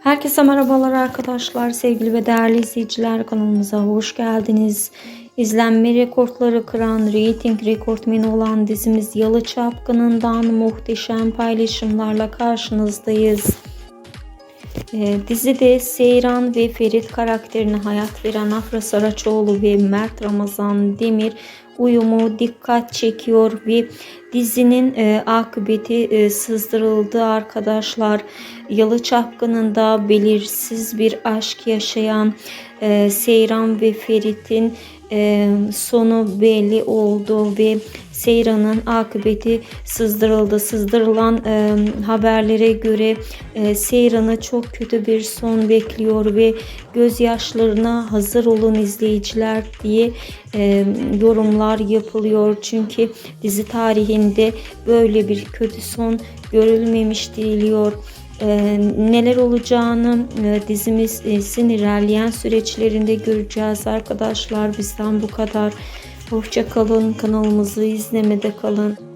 Herkese merhabalar arkadaşlar, sevgili ve değerli izleyiciler kanalımıza hoş geldiniz. İzlenme rekortları kıran, reyting rekortmeni olan dizimiz Yalı Çapkını'ndan muhteşem paylaşımlarla karşınızdayız. Ee, dizide Seyran ve Ferit karakterine hayat veren Afra Saraçoğlu ve Mert Ramazan Demir uyumu dikkat çekiyor ve dizinin e, akıbeti e, sızdırıldı arkadaşlar. Yalı Çapkını'nda belirsiz bir aşk yaşayan e, Seyran ve Ferit'in e, sonu belli oldu ve Seyran'ın akıbeti sızdırıldı. Sızdırılan e, haberlere göre e, Seyran'ı çok kötü bir son bekliyor ve gözyaşlarına hazır olun izleyiciler diye e, yorumlar yapılıyor. Çünkü dizi tarihinde böyle bir kötü son görülmemiş diliyor. Ee, neler olacağını e, dizimizin ilerleyen süreçlerinde göreceğiz arkadaşlar. Bizden bu kadar. Hoşça kalın. Kanalımızı izlemede kalın.